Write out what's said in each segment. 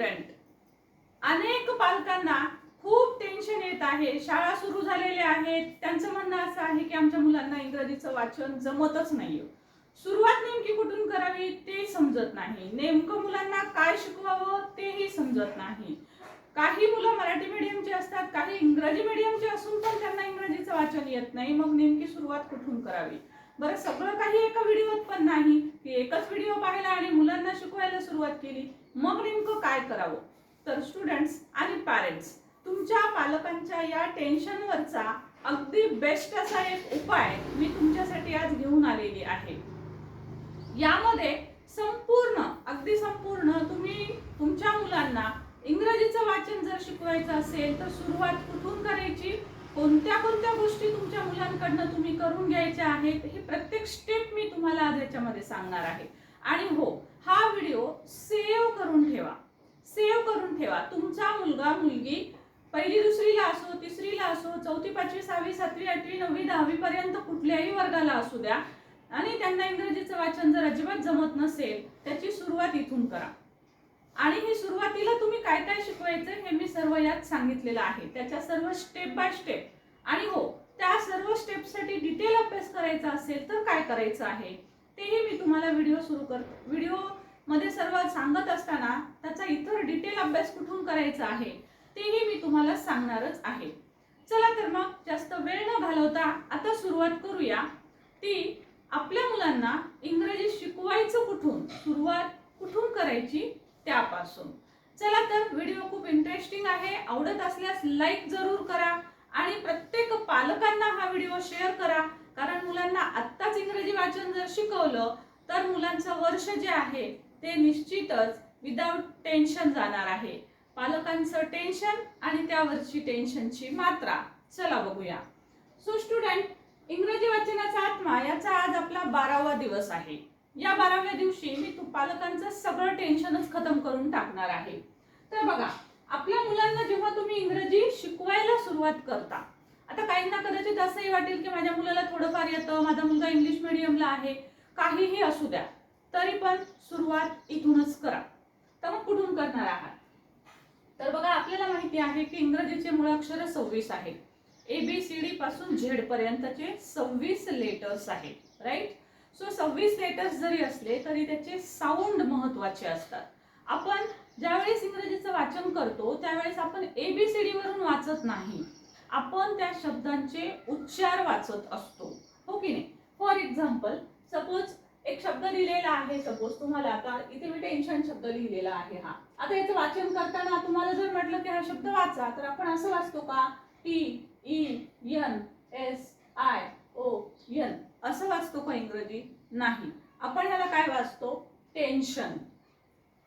Student अनेक पालकांना खूप टेन्शन येत आहे. शाळा सुरू झालेल्या आहेत. त्यांचं म्हणणं असं आहे की आमच्या मुलांना इंग्रजीचं वाचन जमतच नाहीये. सुरुवात नेमकी कुठून करावी ते समजत नाही. नेमकं मुलांना काय शिकवावं तेही समजत नाही. काही मुलं मराठी मीडियमचे असतात काही इंग्रजी मीडियमचे असून पण त्यांना इंग्रजीचं वाचन येत नाही. मग नेमकी सुरुवात कुठून करावी? बरं सगळं काही एका व्हिडिओत पण नाही. की एकच व्हिडिओ पाहिला आणि मुलांना शिकवायला सुरुवात केली. मग नेमकं काय करावं? तर स्टुडंट्स आणि पॅरेंट्स तुमच्या पालकांच्या या टेन्शनवरचा अगदी बेस्ट असा एक उपाय मी तुमच्यासाठी आज घेऊन आलेली आहे. यामध्ये संपूर्ण अगदी संपूर्ण तुम्ही तुमच्या मुलांना इंग्रजीचं वाचन जर शिकवायचं असेल तर सुरुवात कुठून करायची? कोणत्या कोणत्या गोष्टी तुमच्या मुलांकडनं तुम्ही करून घ्यायच्या आहेत? हे प्रत्येक स्टेप मी तुम्हाला आज याच्यामध्ये सांगणार आहे. आणि हो हा व्हिडिओ सेव्ह करून ठेवा. सेव्ह करून ठेवा. तुमचा मुलगा मुलगी पहिली दुसरीला असो तिसरीला असो चौथी पाचवी सहावी सातवी आठवी नववी दहावी पर्यंत कुठल्याही वर्गाला असू द्या आणि त्यांना इंग्रजीचं वाचन जर अजिबात जमत नसेल त्याची सुरुवात इथून करा. आणि ही सुरुवातीला तुम्ही काय काय शिकवायचं हे मी सर्व यात सांगितलेलं आहे. त्याच्या सर्व स्टेप बाय स्टेप आणि हो त्या सर्व स्टेपसाठी डिटेल अभ्यास करायचा असेल तर काय करायचं आहे? तेही मी तुम्हाला व्हिडिओ सुरू करते व्हिडिओमध्ये सर्व सांगत असताना त्याचा इतर डिटेल अभ्यास कुठून करायचा आहे तेही मी तुम्हाला सांगणारच आहे. चला तर मग जास्त वेळ न घालवता आता सुरुवात करूया. ती आपल्या मुलांना इंग्रजी शिकवायचं कुठून सुरुवात कुठून करायची त्यापासून. चला तर व्हिडिओ खूप इंटरेस्टिंग आहे. आवडत असल्यास लाईक जरूर करा आणि प्रत्येक पालकांना हा व्हिडिओ शेअर करा. कारण मुलांना आत्ताच इंग्रजी वाचन जर शिकवलं तर मुलांचं वर्ष जे आहे ते निश्चितच विदाउट टेन्शन जाणार आहे. पालकांचं टेन्शन आणि त्यावरची टेन्शनची मात्रा. चला बघूया. सो स्टुडंट इंग्रजी वाचनाचा आत्मा याचा आज आपला बारावा दिवस आहे. या बाराव्या दिवशी मी तू पालकांचं सगळं टेन्शनच खतम करून टाकणार आहे. तर बघा आपल्या मुलांना जेव्हा तुम्ही इंग्रजी शिकवायला सुरुवात करता आता काहींना कदाचित असंही वाटेल की माझ्या मुलाला थोडंफार येतं माझा मुलगा इंग्लिश मिडियमला आहे काहीही असू द्या तरी पण सुरुवात इथूनच करा. तर मग कुठून करणार आहात? तर बघा आपल्याला माहिती आहे की इंग्रजीचे मुळाक्षर सव्वीस आहेत ए बी सी डी पासून झेड पर्यंतचे सव्वीस लेटर्स आहेत राईट सो सव्वीस लेटर्स जरी असले तरी त्याचे साऊंड महत्त्वाचे असतात. आपण ज्यावेळेस इंग्रजीचं वाचन करतो त्यावेळेस आपण ए बी सी डी वरून वाचत नाही. आपण त्या शब्दांचे उच्चार वाचत असतो. हो की नाही? फॉर एक्झाम्पल सपोज एक शब्द लिहिलेला आहे सपोज तुम्हाला आता इथे मी टेन्शन शब्द लिहिलेला आहे हा. आता याचं वाचन करताना तुम्हाला जर म्हटलं की हा शब्द वाचा तर आपण असं वाचतो का? T E N S I O N असं वाचतो का इंग्रजी? नाही. आपण ह्याला काय वाचतो? टेन्शन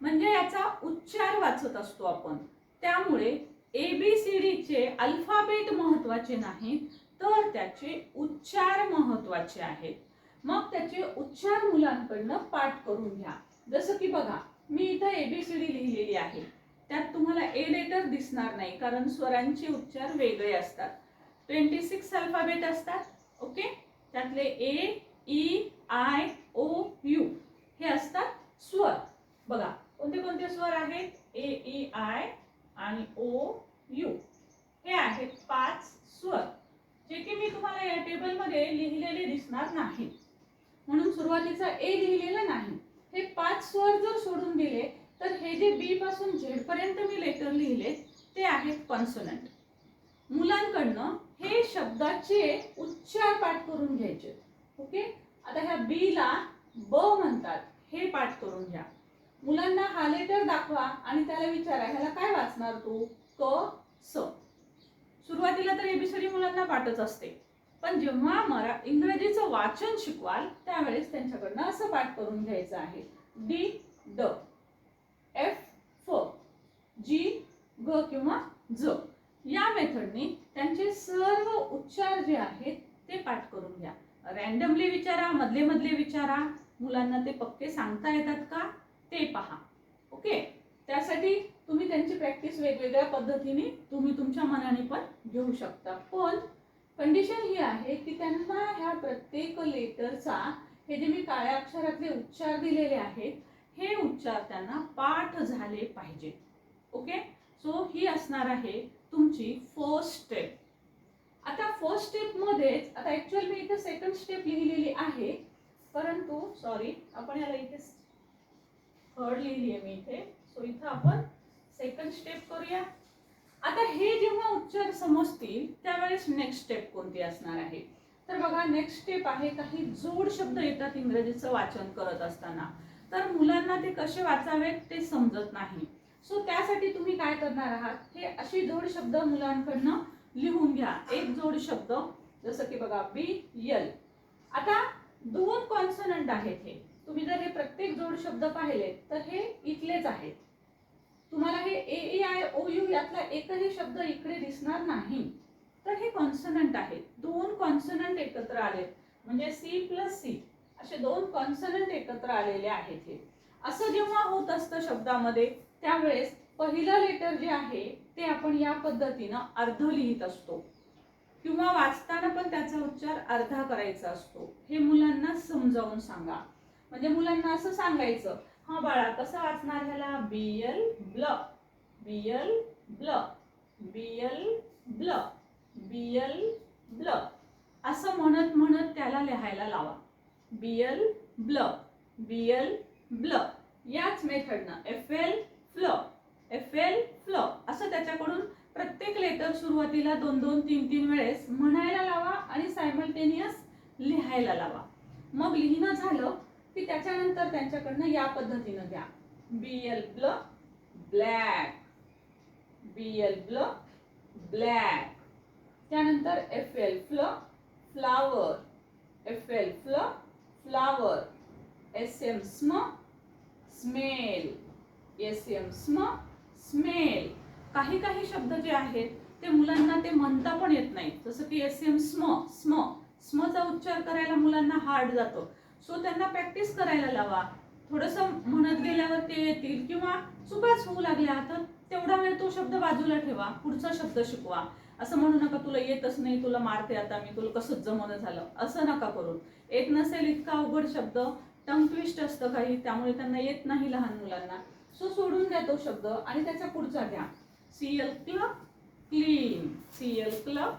म्हणजे याचा उच्चार वाचत असतो आपण. त्यामुळे ए बी सी डीचे अल्फाबेट महत्त्वाचे नाहीत तर त्याचे उच्चार महत्त्वाचे आहेत. मग त्याचे उच्चार मुलांकडनं पाठ करून घ्या. जसं की बघा मी इथं एबीसीडी लिहिलेली आहे. त्यात तुम्हाला ए लेटर दिसणार नाही कारण स्वरांचे उच्चार वेगळे असतात. ट्वेंटी सिक्स अल्फाबेट असतात ओके? त्यातले A E I O U हे असतात स्वर बघा कोणते कोणते स्वर आहेत ए ई आय आणि ओ यू हे आहेत पाच स्वर जे की मी तुम्हाला या टेबलमध्ये लिहिलेले दिसणार नाहीत म्हणून सुरुवातीचा ए लिहिलेला नाही. हे पाच स्वर जर सोडून दिले तर हे जे बी पासून झेड पर्यंत मी लेटर लिहिले ते आहेत कॉन्सोनंट मुलांकडनं हे शब्दाचे उच्चार पाठ करून घ्यायचे. ओके? आता ह्या बी ला ब म्हणतात हे पाठ करून घ्या. मुलांना हा लेटर दाखवा आणि त्याला विचारा ह्याला काय वाचणार तू? क स. सुरुवातीला तर एबीसीडी मुलांना पाठच असते. पण जेव्हा मरा इंग्रजीचं वाचन शिकवाल त्यावेळेस त्यांच्याकडनं असं पाठ करून घ्यायचं आहे. डी ड. एफ फ जी ग किंवा ज. या मेथडने त्यांचे सर्व उच्चार जे आहेत ते पाठ करून घ्या. रॅन्डमली विचारा मधले मधले विचारा. मुलांना ते पक्के सांगता येतात का? ते पहा. ओके? त्यासाठी तुम्ही त्यांची प्रॅक्टिस वेगवेगळ्या पद्धतीने तुम्ही तुमच्या मनाने पण घेऊ शकता. पण कंडिशन ही आहे की त्यांना ह्या प्रत्येक लेटरचा हे जे मी काळ्या अक्षरातले उच्चार दिलेले आहेत हे उच्चार त्यांना पाठ झाले पाहिजे. ओके सो ही असणार आहे तुमची फर्स्ट स्टेप आता फर्स्ट स्टेपमध्येच आता ॲक्च्युअल मी इथे सेकंड स्टेप लिहिलेली आहे परंतु सॉरी आपण याला इथे थर्ड लिहिली आहे मी इथे. सो इथं आपण सेकंड स्टेप करूया. आता हे जेव्हा उच्चार समजतील त्यावेळेस नेक्स्ट स्टेप कोणती असणार आहे? तर बघा नेक्स्ट स्टेप आहे काही जोड शब्द येतात इंग्रजीचं वाचन करत असताना. तर मुलांना ते कसे वाचावेत ते समजत नाही. सो त्यासाठी तुम्ही काय करणार आहात? हे अशी जोड शब्द मुलांकडनं लिहून घ्या. एक जोड शब्द जसं की बघा बी यल आता दोन कॉन्सनंट आहेत हे. तुम्ही जर हे प्रत्येक जोड शब्द पाहिले तर हे इथलेच आहेत. तुम्हाला हे ए ए आय ओ यू यातला एकही शब्द इकडे दिसणार नाही. तर हे कॉन्सनंट आहेत दोन कॉन्सनंट एकत्र आलेत. म्हणजे सी प्लस सी असे दोन कॉन्सनंट एकत्र आलेले आहेत हे. असं जेव्हा होत असतं शब्दामध्ये त्यावेळेस पहिलं लेटर जे आहे ते आपण या पद्धतीनं अर्ध लिहित असतो. किंवा वाचताना पण त्याचा उच्चार अर्धा करायचा असतो. हे मुलांना समजावून सांगा. म्हणजे मुलांना असं सांगायचं हा बाळा कसं वाचणार ह्याला? बियल ब्ल बियल ब्ल बियल ब्ल बियल ब्ल असं म्हणत म्हणत त्याला लिहायला लावा. बियल ब्ल बियल ब्ल याच मेथडनं एफ एल फ्ल एफ एल फ्ल असं त्याच्याकडून प्रत्येक लेटर सुरुवातीला दोन दोन तीन तीन वेळेस म्हणायला लावा आणि सायमल्टेनियस लिहायला लावा. मग लिहिणं झालं की त्याच्यानंतर त्यांच्याकडनं या पद्धतीनं द्या. बी एल ब्ल ब्लॅक बी एल ब्ल ब्लॅक त्यानंतर एफ एल फ्ल फ्लावर एफ एल फ्ल फ्लावर एस एम स्म स्मेल एस एम स्म स्मेल काही काही शब्द जे आहेत ते मुलांना ते म्हणता पण येत नाही जसं की एस एम स्म स्म स्मचा उच्चार करायला मुलांना हार्ड जातो. सो त्यांना प्रॅक्टिस करायला लावा. थोडंसं म्हणत गेल्यावर ते येतील किंवा चुकाच होऊ लागल्या तर तेवढा वेळ तो शब्द बाजूला ठेवा. पुढचा शब्द शिकवा. असं म्हणू नका तुला येतच नाही तुला मारते आता मी तुला कसंच जमवणं झालं. असं नका करून येत नसेल इतका अवघड शब्द टंग ट्विस्ट असतं काही त्यामुळे त्यांना येत नाही लहान मुलांना. सो सोडून द्या तो शब्द आणि त्याच्या पुढचा घ्या. CL club clean CL club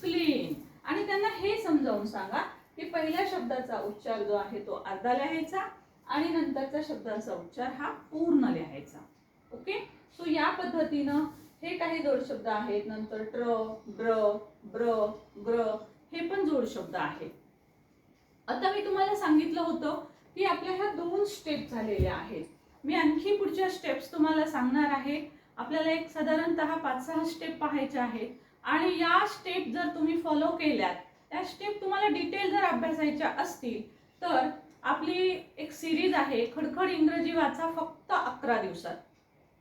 clean आणि त्यांना हे समजावून सांगा की पहिल्या शब्दाचा उच्चार जो आहे तो अर्धा लिहायचा आणि नंतरच्या शब्दाचा उच्चार हा पूर्ण लिहायचा. ओके? सो या पद्धतीनं हे काही जोड शब्द आहेत. नंतर ट्र ड्र ब्र ग्र हे पण जोड शब्द आहेत. आता मी तुम्हाला सांगितलं होतं की आपल्या ह्या दोन स्टेप झालेल्या आहेत. मी आणखी पुढच्या स्टेप्स तुम्हाला सांगणार आहे. आपल्याला एक साधारणतः पाच सहा स्टेप पाहायच्या आहेत. आणि या स्टेप जर तुम्ही फॉलो केल्यात त्या स्टेप तुम्हाला डिटेल जर अभ्यासायच्या असतील तर आपली एक सिरीज आहे खडखड इंग्रजी वाचा फक्त अकरा दिवसात.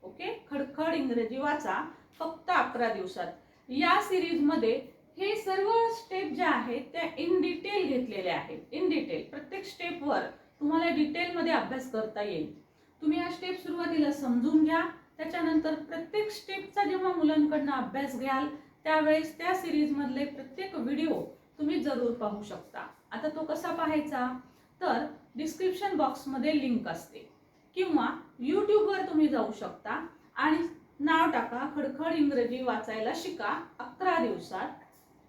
ओके खडखड इंग्रजी वाचा फक्त अकरा दिवसात. या सिरीजमध्ये हे सर्व स्टेप ज्या आहेत त्या इन डिटेल घेतलेल्या आहेत. इन डिटेल प्रत्येक स्टेपवर तुम्हाला डिटेलमध्ये अभ्यास करता येईल. तुम्ही या स्टेप सुरुवातीला समजून घ्या. त्याच्यानंतर प्रत्येक स्टेपचा जेव्हा मुलांकडनं अभ्यास घ्याल त्यावेळेस त्या सिरीजमधले प्रत्येक व्हिडिओ तुम्ही जरूर पाहू शकता. आता तो कसा पाहायचा? तर डिस्क्रिप्शन बॉक्समध्ये लिंक असते. किंवा यूट्यूबवर तुम्ही जाऊ शकता. आणि नाव टाका खडखड इंग्रजी वाचायला शिका अकरा दिवसात.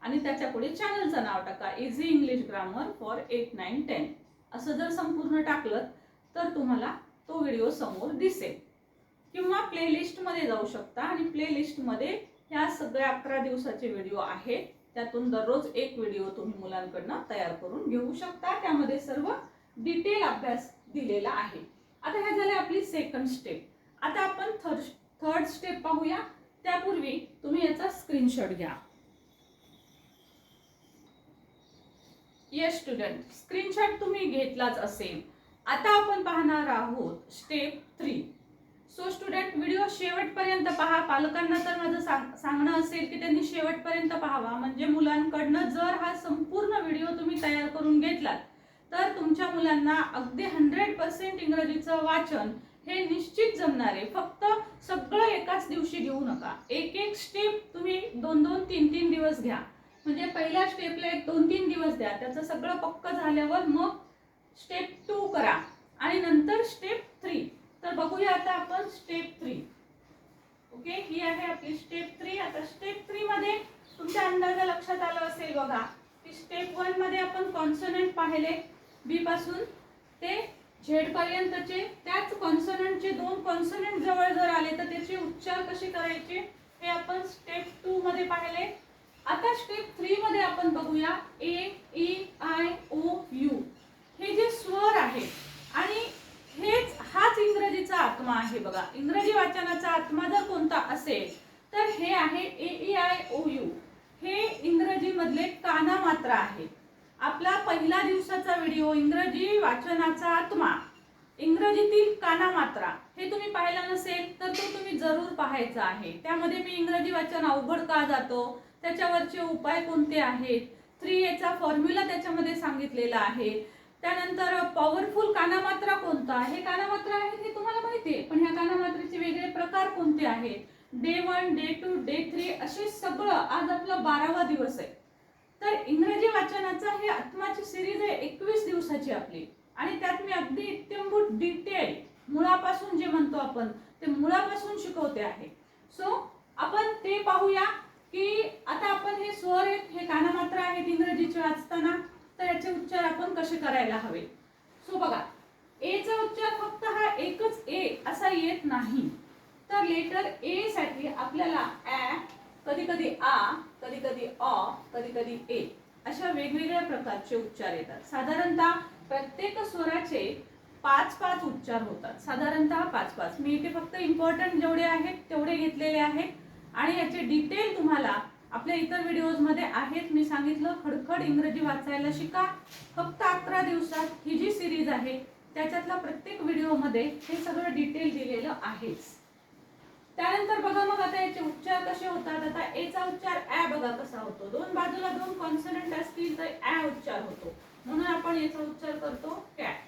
आणि त्याच्या पुढे चॅनलचं नाव टाका easy English grammar for eight nine ten असं जर संपूर्ण टाकलं तर तुम्हाला तो व्हिडिओ समोर दिसेल. किंवा प्लेलिस्टमध्ये जाऊ शकता. आणि प्लेलिस्टमध्ये ह्या सगळ्या अकरा दिवसाचे व्हिडिओ आहेत. त्यातून दररोज एक व्हिडिओ तुम्ही मुलांकडनं तयार करून घेऊ शकता. त्यामध्ये सर्व डिटेल अभ्यास दिलेला आहे. आता ह्या झाल्या आपली सेकंड स्टेप आता आपण थर्ड थर्ड स्टेप पाहूया. त्यापूर्वी तुम्ही याचा स्क्रीनशॉट घ्या. येस स्टुडंट स्क्रीनशॉट तुम्ही घेतलाच असेल. आता आपण पाहणार आहोत step three so student video शेवटपर्यंत पहा. पालकांना तर माझं सांग सांगणं असेल की त्यांनी शेवटपर्यंत पाहावा. म्हणजे मुलांकडनं जर हा संपूर्ण व्हिडिओ तुम्ही तयार करून घेतलात तर तुमच्या मुलांना अगदी हंड्रेड पर्सेंट इंग्रजीचं वाचन हे निश्चित जमणार आहे. फक्त सगळं एकाच दिवशी घेऊ नका. एक एक स्टेप तुम्ही दोन दोन तीन तीन दिवस घ्या. म्हणजे पहिल्या स्टेपला एक दोन तीन दिवस द्या. त्याचं सगळं पक्क झाल्यावर मग स्टेप टू करा. आणि नंतर स्टेप थ्री तर बघूया आता आपण स्टेप थ्री ओके ही आहे आपली स्टेप थ्री आता स्टेप थ्री मध्ये तुमच्या अंदाजा लक्षात आलं असेल बघा. की स्टेप वनमध्ये आपण कॉन्सनंट पाहिले. बी पासून ते झेड पर्यंतचे. त्याच कॉन्सनंटचे दोन कॉन्सनंट जवळ जर आले तर त्याचे उच्चार कसे करायचे? हे आपण स्टेप टू मध्ये पाहिले. आता स्टेप थ्री मध्ये आपण बघूया. A E I O U हे जे स्वर आहे आणि हेच हाच इंग्रजीचा आत्मा आहे बघा. इंग्रजी वाचनाचा आत्मा जर कोणता असेल तर हे आहे A E I O U हे इंग्रजी मधले काना मात्र आहे. आपला पहिला दिवसाचा व्हिडिओ इंग्रजी वाचनाचा आत्मा. इंग्रजीतील काना मात्रा हे तुम्ही पाहिला नसेल तर तो तुम्ही जरूर पाहायचा आहे. त्यामध्ये मी इंग्रजी वाचन अवघड का जातो त्याच्यावरचे उपाय कोणते आहेत थ्री एचा फॉर्म्युला त्याच्यामध्ये सांगितलेला आहे. त्यानंतर पॉवरफुल कानामात्रा कोणता हे कानामात्रा आहेत हे तुम्हाला माहिती आहे? पण ह्या कानामात्रेचे वेगळे प्रकार कोणते आहेत? Day one day two day three असे सगळं आज आपला बारावा दिवस आहे. तर इंग्रजी वाचनाचा हे आत्माची सिरीज आहे एकवीस दिवसाची आपली. आणि त्यात मी अगदी इत्यंभूत डिटेल मुळापासून जे म्हणतो आपण ते मुळापासून शिकवते आहे. सो आपण ते पाहूया की आता आपण हे स्वर आहेत हे कानामात्रा आहेत इंग्रजीचे वाचताना. तर याचे उच्चार आपण कसे करायला हवे? सो बघा ए चा उच्चार फक्त हा एकच ए असा येत नाही. तर लेटर ए साठी आपल्याला ॲ कधी कधी आ कधी कधी अ कधी कधी ए अशा वेगवेगळ्या प्रकारचे उच्चार येतात. साधारणतः प्रत्येक स्वराचे पाच पाच उच्चार होतात. साधारणतः पाच पाच. मी इथे फक्त इम्पॉर्टंट जेवढे आहेत तेवढे घेतलेले आहेत. आणि याचे डिटेल तुम्हाला आपल्या इतर व्हिडिओजमध्ये आहेत. मी सांगितलं खडखड इंग्रजी वाचायला शिका. फक्त अकरा दिवसात ही जी सिरीज आहे त्याच्यातला प्रत्येक व्हिडिओमध्ये हे सगळं डिटेल दिलेलं आहेच. त्यानंतर बघा मग आता याचे उच्चार कसे होतात. आता ए चा उच्चार ऍ बघा कसा होतो. दोन बाजूला दोन कॉन्सनंट असतील तर ऍ उच्चार होतो. म्हणून आपण याचा उच्चार करतो कॅट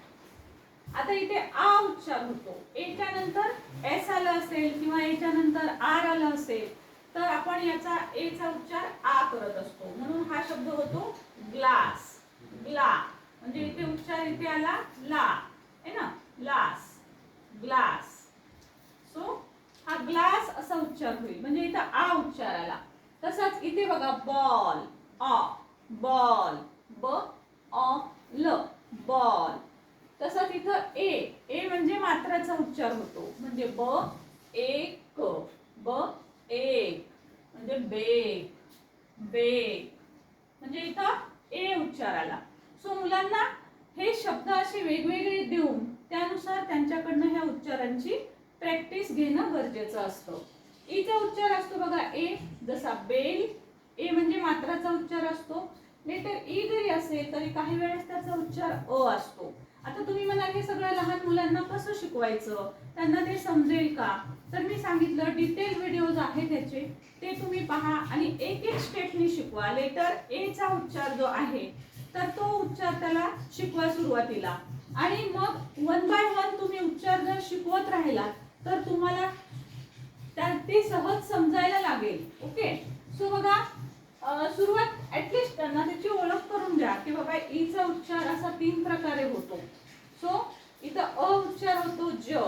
आता इथे आ उच्चार होतो. एच्या नंतर एस आलं असेल किंवा एच्या नंतर आर आलं असेल तर आपण याचा ए चा उच्चार आ करत असतो. म्हणून हा शब्द होतो ग्लास. ग्ला. म्हणजे इथे उच्चार इथे आला ला. आहे ना? ग्लास. ग्लास. सो हा ग्लास असा उच्चार होईल. म्हणजे इथं आ उच्चार आला. तसाच इथे बघा बॉल. अ. बॉल. ब. अ. ल. बॉल. तसंच इथं ए. ए म्हणजे मात्राचा उच्चार होतो. म्हणजे ब एक. ब. एक म्हणजे बे बे. म्हणजे इथं ए उच्चार आला सो मुलांना हे शब्द असे वेगवेगळे देऊन त्यानुसार त्यांच्याकडनं ह्या उच्चारांची प्रॅक्टिस घेणं गरजेचं असतं. इचा उच्चार असतो बघा ए जसा बेल ए म्हणजे मात्राचा उच्चार असतो. लेटर ई जरी असेल तरी काही वेळेस त्याचा उच्चार अ असतो. आता तुम्ही मला हे सगळं लहान मुलांना कसं शिकवायचं? त्यांना ते समजेल का? तर मी सांगितलं डिटेल व्हिडिओज आहेत त्याचे ते तुम्ही पहा आणि एक एक स्टेपनी शिकवा. लेटर ए चा उच्चार जो आहे तर तो उच्चार त्याला शिकवा सुरुवातीला. आणि मग वन बाय वन तुम्ही उच्चार जर शिकवत राहिला तर तुम्हाला त्या ते सहज समजायला लागेल. ओके सो बघा सुरुवात ऍटलिस्ट त्यांना त्याची ओळख करून द्या की बाबा ईचा चा उच्चार असा तीन प्रकारे होतो. सो इथं अ उच्चार होतो ज.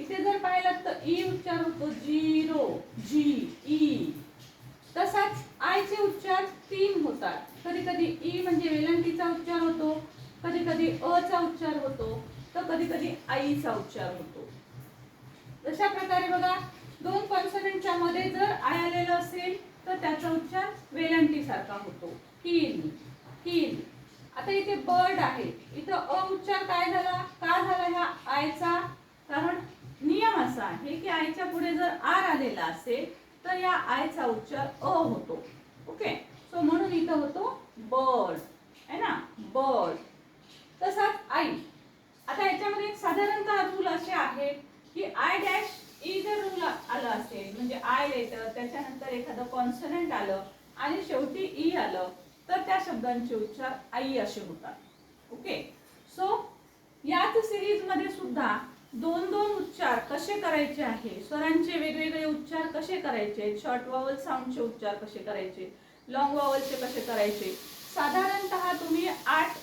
इथे जर पाहिलं तर ई उच्चार होतो झिरो जी ई तसाच आयचे उच्चार तीन होतात. कधी कधी ई म्हणजे वेलांटीचा उच्चार होतो कधी कधी अ चा उच्चार होतो तर कधी कधी आईचा उच्चार होतो. तशा प्रकारे बघा दोन कॉन्सनंटच्या मध्ये जर आय आलेलं असेल तर त्याचा उच्चार वेलांटी सारखा होतो. किन किन आता इथे बर्ड आहे. इथं अ उच्चार काय झाला? का झाला ह्या आयचा कारण नियम असा आहे की आयच्या पुढे जर आर आलेला असेल तर या आयचा उच्चार अ होतो. ओके? सो म्हणून इथं होतो बर्ड. आहे ना? बर्ड. तसाच आई. आता याच्यामध्ये एक साधारणतः रूल असे आहेत की आय डॅश ई जर रूल आलं असेल म्हणजे आय लेटर त्याच्यानंतर एखादं कॉन्सनंट आलं आणि शेवटी ई आलं तर त्या शब्दांचे उच्चार आई असे होतात. ओके? सो याच सिरीजमध्ये सुद्धा दोन दोन उच्चार कसे करायचे आहे? स्वरांचे वेगवेगळे उच्चार कसे करायचे? शॉर्ट वॉवल साऊंडचे उच्चार कसे करायचे? लॉंग वॉवलचे कसे करायचे? साधारणत तुम्ही आठ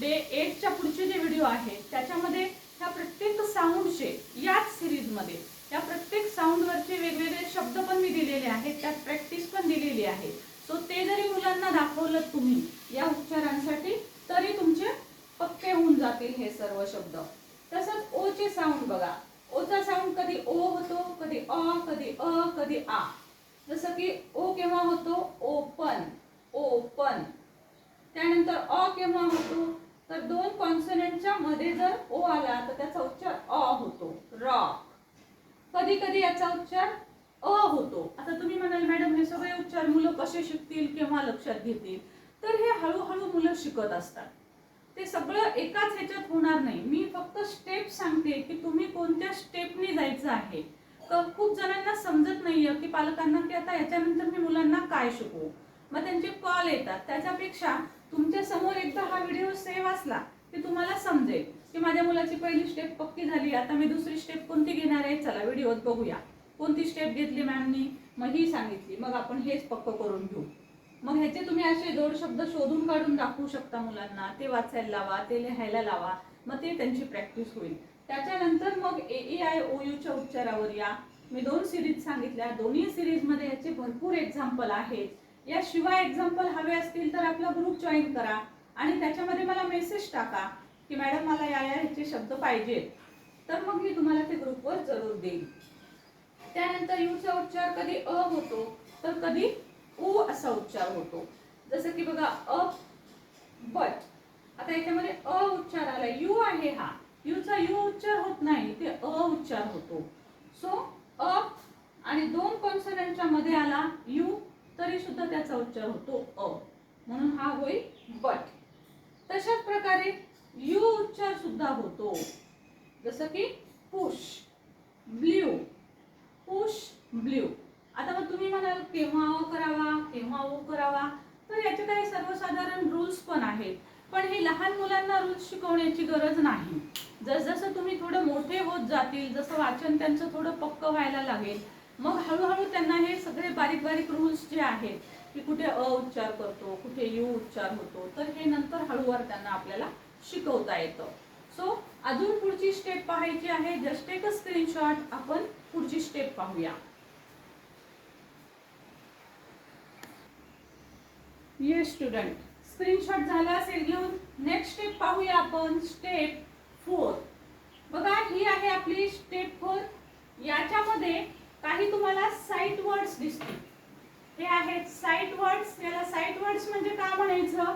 डे एटच्या पुढचे जे व्हिडिओ आहे त्याच्यामध्ये ह्या प्रत्येक साऊंडचे याच सिरीजमध्ये या प्रत्येक साऊंडवरचे वेगवेगळे शब्द पण मी दिलेले आहेत त्यात प्रॅक्टिस पण दिलेली आहे. सो ते जरी मुलांना दाखवलं तुम्ही या उच्चारांसाठी तरी तुमचे पक्के होऊन जातील हे सर्व शब्द. तसंच ओ चे साऊंड बघा. ओचा साऊंड कधी ओ होतो कधी अ कधी अ कधी आ. जसं की ओ केव्हा होतो? Open open. त्यानंतर अ केव्हा होतो? तर दोन कॉन्सनंटच्या मध्ये जर ओ आला तर त्याचा उच्चार अ होतो. रॉक कधी कधी याचा उच्चार अ होतो. आता तुम्ही म्हणाल मॅडम हे सगळे उच्चार मुलं कसे शिकतील केव्हा लक्षात घेतील? तर हे हळूहळू मुलं शिकत असतात. ते सगळं एकाच ह्याच्यात होणार नाही. मी फक्त स्टेप सांगते की तुम्ही कोणत्या स्टेपने जायचं आहे. तर खूप जणांना समजत नाहीये की पालकांना की आता याच्यानंतर मी मुलांना काय शिकवू? मग त्यांचे कॉल येतात. त्याच्यापेक्षा तुमच्यासमोर एकदा हा व्हिडिओ सेव्ह असला की तुम्हाला समजेल की माझ्या मुलाची पहिली स्टेप पक्की झाली. आता मी दुसरी स्टेप कोणती घेणार आहे? चला व्हिडिओत बघूया. कोणती स्टेप घेतली मॅमनी मग ही सांगितली. मग आपण हेच पक्क करून घेऊ. मग ह्याचे तुम्ही असे जोड शब्द शोधून काढून दाखवू शकता मुलांना. ते वाचायला लावा ते लिहायला लावा. मग ते त्यांची प्रॅक्टिस होईल. त्याच्यानंतर मग ए ए आय ओ यूच्या उच्चारावर या. मी दोन सिरीज सांगितल्या. दोन्ही सिरीजमध्ये याचे भरपूर एक्झाम्पल आहेत. याशिवाय एक्झाम्पल हवे असतील तर आपला ग्रुप जॉईन करा. आणि त्याच्यामध्ये मला मेसेज टाका की मॅडम मला या या ह्याचे शब्द पाहिजेत तर मग मी तुम्हाला ते ग्रुपवर जरूर देईन त्यानंतर यूचा उच्चार कधी अ होतो? तर कधी उ असा उच्चार होतो. जसं की बघा अ बट. आता याच्यामध्ये अ उच्चार आला. यू आहे हा. यूचा यू उच्चार होत नाही ते अ उच्चार होतो. सो अ आणि दोन कॉन्सनंटच्या मध्ये आला यू तरी सुद्धा त्याचा उच्चार होतो अ. म्हणून हा होईल बट. तशाच प्रकारे यू उच्चार सुद्धा होतो. जसं की पुश ब्ल्यू. Push blue. आता मग तुम्ही म्हणाल केव्हा ओ करावा केव्हा ओ करावा? तर याचे काही सर्वसाधारण रूल्स पण आहेत. पण हे लहान मुलांना रूल्स शिकवण्याची गरज नाही. जसजसं तुम्ही थोडं मोठे होत जातील जसं वाचन त्यांचं थोडं पक्क व्हायला लागेल मग हळूहळू त्यांना हे सगळे बारीक बारीक रूल्स जे आहेत की कुठे अ उच्चार करतो कुठे यू उच्चार होतो तर हे नंतर हळूवार त्यांना आपल्याला शिकवता येतं. सो अजून पुढची स्टेप पाहायची आहे. जस्ट एक स्क्रीनशॉट आपण पुढची स्टेप पाहूया. ये स्टुडंट स्क्रीनशॉट झाला असेल घेऊन नेक्स्ट स्टेप पाहूया आपण स्टेप फोर बघा ही आहे आपली स्टेप फोर याच्यामध्ये काही तुम्हाला साईट वर्ड्स दिसतील. हे आहेत साईट वर्ड्स याला साईट वर्ड्स म्हणजे काय म्हणायचं?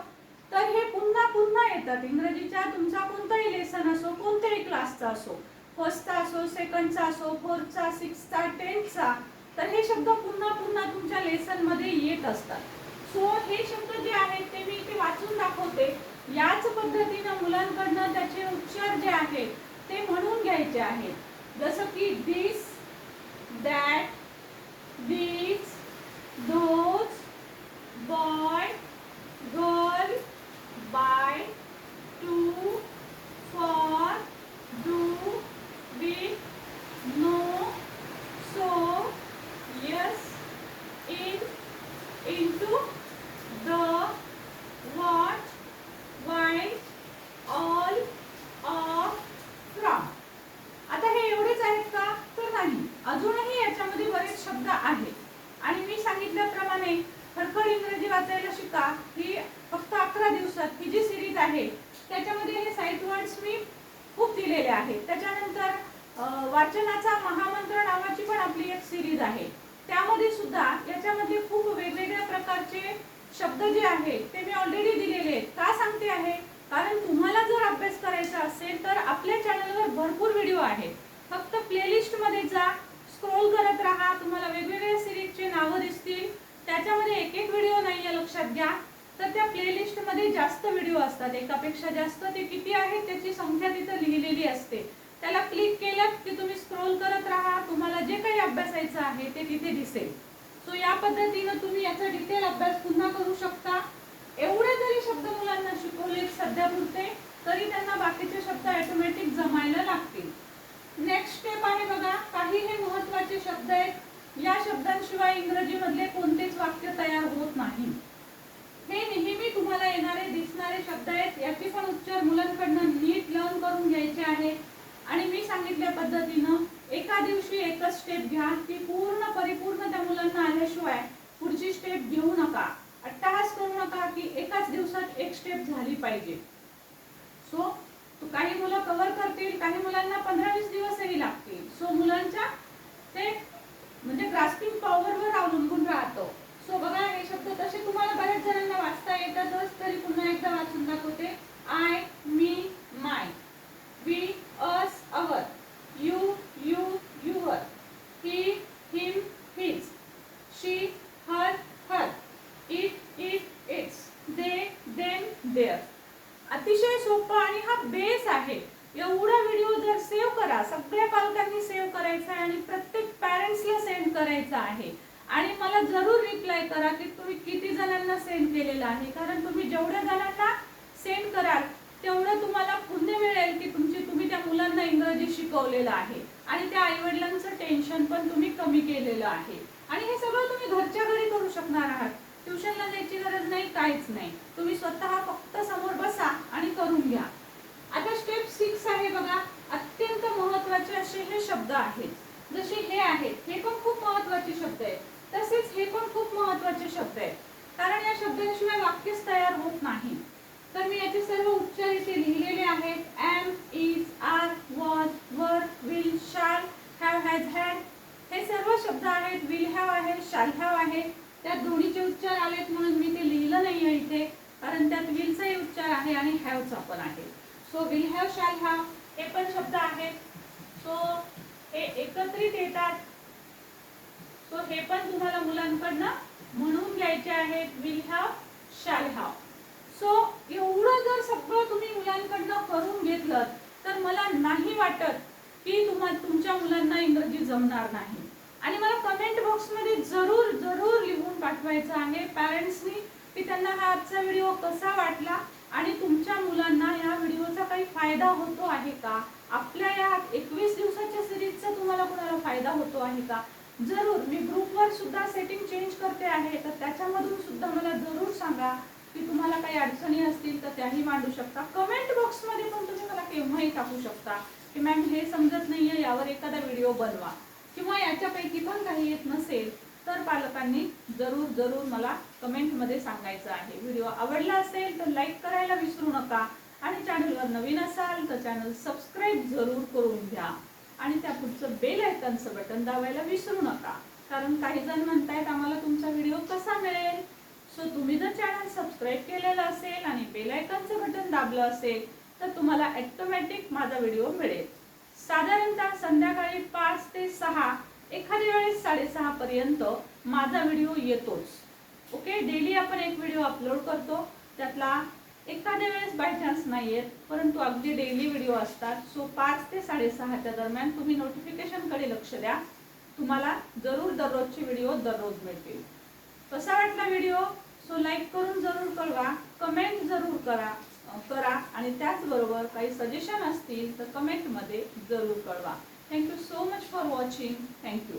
तर हे पुन्हा पुन्हा येतात. इंग्रजीच्या तुमचा कोणताही लेसन असो कोणत्याही क्लासचा असो फर्स्टचा असो सेकंडचा असो फोर्थचा सिक्सचा टेन्थचा तर हे शब्द पुन्हा पुन्हा तुमच्या लेसनमध्ये येत असतात. सो हे शब्द जे आहेत ते मी इथे वाचून दाखवते. याच पद्धतीनं मुलांकडनं त्याचे उच्चार जे आहेत ते म्हणून घ्यायचे आहेत. जसं की this that these those boy girl by to for, do, with, no, so, yes, in, into, the, what, why, all, of, from. आता हे एवढेच आहेत का तर नाही अजूनही याच्यामध्ये बरेच शब्द आहेत आणि मी सांगितल्याप्रमाणे खडखड इंग्रजी वाचायला शिका ही फक्त अकरा दिवसात ही जी सिरीज आहे त्याच्यामध्ये हे साईट वर्ड्स मी खूप दिलेले आहेत त्याच्यानंतर अं, वाचनाचा महामंत्र नावाची पण आपली एक सिरीज आहे त्यामध्ये सुद्धा याच्यामध्ये खूप वेगवेगळ्या प्रकारचे शब्द जे आहेत ते मी ऑलरेडी दिलेले आहेत का सांगते आहे कारण तुम्हाला जर अभ्यास करायचा असेल तर आपल्या चॅनलवर भरपूर व्हिडिओ आहेत फक्त प्लेलिस्टमध्ये जा स्क्रोल करत राहा तुम्हाला वेगवेगळ्या सिरीजचे नावं दिसतील. त्याच्यामध्ये एक एक व्हिडिओ नाहीये लक्षात घ्या. तर त्या प्लेलिस्टमध्ये जास्त व्हिडिओ असतात. एकापेक्षा जास्त ते किती आहेत त्याची संख्या तिथं लिहिलेली असते. त्याला क्लिक केलं की तुम्ही स्क्रोल करत राहा. तुम्हाला जे काही अभ्यासायचं आहे ते तिथे दिसेल. सो या पद्धतीनं तुम्ही याचा डिटेल अभ्यास पुन्हा करू शकता. एवढे जरी शब्द मुलांना शिकवले सध्या पुरते तरी त्यांना बाकीचे शब्द ऑटोमॅटिक जमायला लागतील. नेक्स्ट स्टेप आहे बघा काही हे महत्त्वाचे शब्द आहेत. या शब्दांशिवाय इंग्रजी मधले कोणतेच वाक्य तयार होत नाही. हे नेहमी तुम्हाला येणारे दिसणारे शब्द आहेत याचे पण उच्चार मुलांकडनं नीट लर्न करून घ्यायचे आहे. आणि मी सांगितल्या पद्धतीनं एका दिवशी एकच स्टेप घ्या ती पूर्ण परिपूर्ण त्या मुलांना आल्याशिवाय पुढची स्टेप घेऊ नका. अट्टहास करू नका की एकाच दिवसात एक स्टेप झाली पाहिजे. सो काही मुलं कव्हर करतील काही मुलांना पंधरा वीस दिवसही लागतील. सो मुलांच्या ते म्हणजे ग्रास्पिंग पॉवरवर अवलंबून राहतो. सो बघा हे शब्द तसे तुम्हाला बऱ्याच जणांना वाचता येतातच तरी पुन्हा एकदा वाचून दाखवते. I me my we us our you you your he him his she her her it it its they them their अतिशय सोपं आणि हा बेस आहे. एवढा व्हिडिओ जर सेव्ह करा सगळ्या पालकांनी सेव्ह करायचा आहे आणि प्रत्येक पॅरेंट्सला सेंड करायचा आहे. आणि मला जरूर रिप्लाय करा की तुम्ही किती जणांना सेंड केलेलं आहे. कारण तुम्ही जेवढ्या जणांना सेंड कराल तेवढं तुम्हाला पुण्य मिळेल की तुमची तुम्ही त्या मुलांना इंग्रजी शिकवलेलं आहे. आणि त्या आईवडिलांचं टेन्शन पण तुम्ही कमी केलेलं आहे. आणि हे सगळं तुम्ही घरच्या घरी करू शकणार आहात. ट्युशनला जायची गरज नाही काहीच नाही. तुम्ही स्वतः फक्त समोर बसा आणि करून घ्या. आता स्टेप सिक्स आहे बघा अत्यंत महत्त्वाचे असे हे शब्द आहेत. जसे हे आहेत हे पण खूप महत्त्वाचे शब्द आहेत. तसेच हे पण खूप महत्त्वाचे शब्द आहेत. कारण या शब्दांशिवाय वाक्यच तयार होत नाही. तर मी याचे सर्व उच्चार इथे लिहिलेले आहेत. Am is are was were will shall have has had हे सर्व शब्द आहेत. विल हॅव आहे शाल हॅव आहे. त्या दोन्हीचे उच्चार आलेत म्हणून मी ते लिहिलं नाहीये इथे कारण त्यात विलचाही उच्चार आहे आणि हॅवचा पण आहे. So will have shall have हे पण शब्द आहेत. सो हे एकत्रित येतात. सो हे पण तुम्हाला मुलांकडनं म्हणून घ्यायचे आहेत. Will have shall have so एवढं जर सगळं तुम्ही मुलांकडनं करून घेतलं तर मला नाही वाटत की तुम्हाला तुमच्या मुलांना इंग्रजी जमणार नाही. आणि मला कमेंट बॉक्समध्ये जरूर जरूर लिहून पाठवायचं आहे. पॅरेंट्सनी की त्यांना हा आजचा व्हिडिओ कसा वाटला आणि तुमच्या मुलांना या व्हिडिओचा काही फायदा होतो आहे का? आपल्या या एकवीस दिवसाच्या सिरीजचा तुम्हाला कोणाला फायदा होतो आहे का? जरूर. मी ग्रुपवर सुद्धा सेटिंग चेंज करते आहे. तर त्याच्यामधून सुद्धा मला जरूर सांगा की तुम्हाला काही अडचणी असतील तर त्याही मांडू शकता. कमेंट बॉक्समध्ये पण तुम्ही मला केव्हाही टाकू शकता. की मॅम हे समजत नाहीये यावर एखादा व्हिडिओ बनवा. किंवा याच्यापैकी पण काही येत नसेल तर पालकांनी जरूर जरूर मला कमेंटमध्ये सांगायचं आहे. व्हिडिओ आवडला असेल तर लाईक करायला विसरू नका आणि चॅनलवर नवीन असाल तर चॅनल सबस्क्राईब जरूर करून घ्या. आणि त्या पुढचं बेल आयकनचं बटन दाबायला विसरू नका. कारण काही जण म्हणतायत आम्हाला तुमचा व्हिडिओ कसा मिळेल? सो तुम्ही जर चॅनल सबस्क्राईब केलेलं असेल आणि बेल आयकनचं बटन दाबलं असेल तर तुम्हाला ॲटोमॅटिक माझा व्हिडिओ मिळेल. साधारणतः संध्याकाळी पाच ते सहा एखाद्या वेळेस साडेसहा पर्यंत माझा व्हिडिओ येतोच. ओके? डेली आपण एक व्हिडिओ अपलोड करतो. त्यातला एखाद्या वेळेस बाय चान्स नाही आहेत परंतु अगदी डेली व्हिडिओ असतात. सो पाच ते साडेसहाच्या दरम्यान तुम्ही नोटिफिकेशनकडे लक्ष द्या. तुम्हाला जरूर दररोजचे व्हिडिओ दररोज मिळतील. कसा वाटला व्हिडिओ? सो लाईक करून जरूर कळवा. कमेंट जरूर करा. करा आणि त्याचबरोबर काही सजेशन असतील तर कमेंटमध्ये जरूर कळवा. Thank you so much for watching thank you